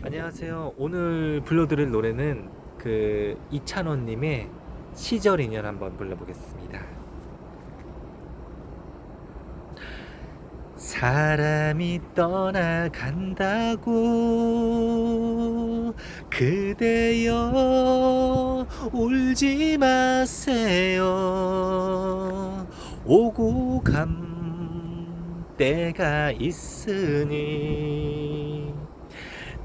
안녕하세요. 오늘 불러드릴 노래는 그 이찬원님의 시절 인연 한번 불러보겠습니다. 사람이 떠나간다고 그대여 울지 마세요 오고 간 때가 있으니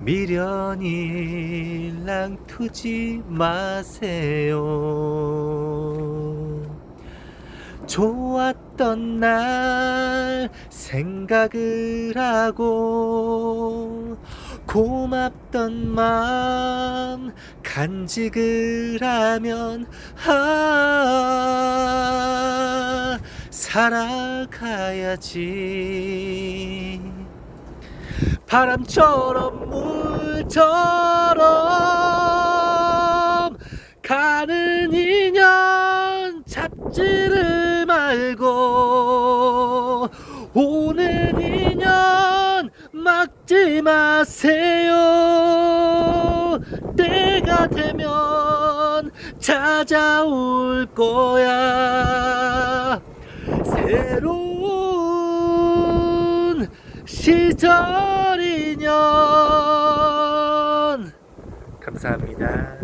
미련이 랑투지 마세요. 좋았던 날 생각을 하고 고맙던 마음 간직을 하면 아 살아가야지 바람처럼 물처럼 가는 인연 잡지를 말고 오는 인연 막지 마세요. 때가 되면 찾아올 거야 시절 인연 감사합니다.